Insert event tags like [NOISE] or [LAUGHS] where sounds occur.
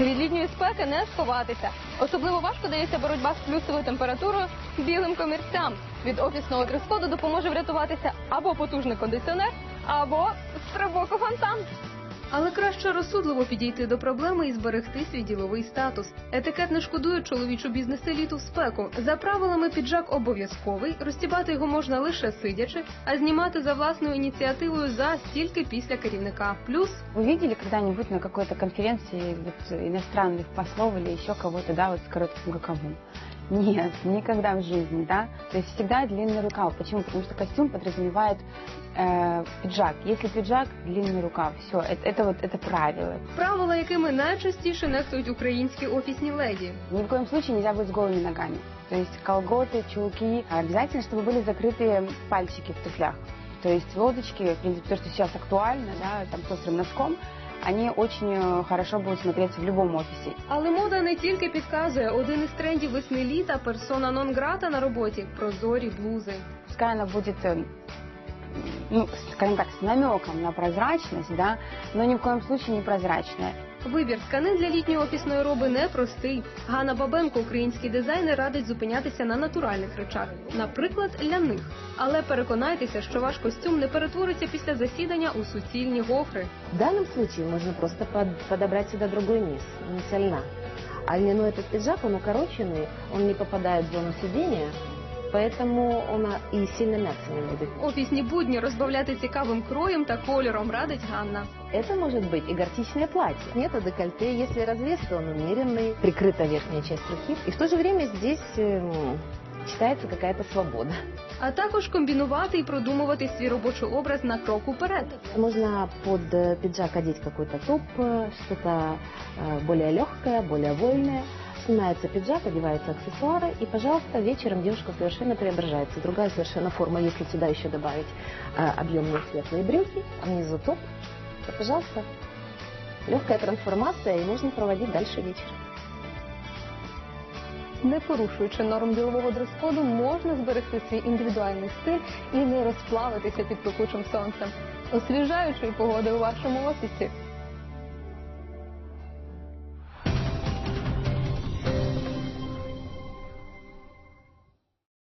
Від літньої спеки не сховатися. Особливо важко дається боротьба з плюсовою температурою білим комірцям. Від офісного дрес-коду допоможе врятуватися або потужний кондиціонер, або стрибок у фонтан. Але краще розсудливо підійти до проблеми і зберегти свій діловий статус. Етикет не шкодує чоловічу бізнес-еліту в спеку. За правилами піджак обов'язковий, розтібати його можна лише сидячи, а знімати за власною ініціативою за стільки після керівника. Плюс Вы видели когда-нибудь на какой-то конференции вот, иностранных послов или еще кого-то, да, вот с коротким рукавом? Нет, [LAUGHS] никогда в жизни, да. То есть всегда длинный рукав. Почему? Потому что костюм подразумевает э, пиджак. Если пиджак, длинный рукав. Все, это, это вот это правило. правила, якими найчастіше нехтують українські офісні леді. Ни в коем случае нельзя быть с голыми ногами. То есть колготы, чулки. А Обязательно, чтобы были закрыты пальчики в туфлях. То есть лодочки, в принципе, то, что сейчас актуально, да, там с острым носком, они очень э, хорошо будут смотреться в любом офисе. Але мода не тільки підказує один із трендів весни літа персона нон грата на роботі прозорі блузи. Пускай она будет, э, ну, скажем так, с намеком на прозрачность, да, но ни в коем случае не прозрачная. Вибір тканин для літньої офісної роби непростий. Ганна Бабенко, український дизайнер, радить зупинятися на натуральних речах, наприклад, ляних. Але переконайтеся, що ваш костюм не перетвориться після засідання у суцільні гофри. В данном случае можно просто подобрать сюда другой низ, не льна. А льняной этот пиджак, он укороченный, он не попадает в зону сидения, поэтому он а, и сильно мяться не будет. Офісні будні розбавляти цікавим кроєм та кольором радить Ганна. Это может быть и гортичное платье. Нету декольте, если разрез, то он умеренный, прикрыта верхняя часть руки. И в то же время здесь эм, читается какая-то свобода. А також комбінувати і продумувати свій робочий образ на крок уперед. Можно под э, пиджак одеть какой-то топ, э, что-то э, более легкое, более вольное. Снимается пиджак, одеваются аксессуары, и, пожалуйста, вечером девушка совершенно преображается. Другая совершенно форма, если сюда еще добавить э, объемные светлые брюки, а внизу топ, то, пожалуйста, легкая трансформация, и можно проводить дальше вечер. Не порушуючи норм ділового дрес-коду, можна зберегти свій індивідуальний стиль і не розплавитися під пекучим сонцем. Освіжаючої погоди у вашому офісі.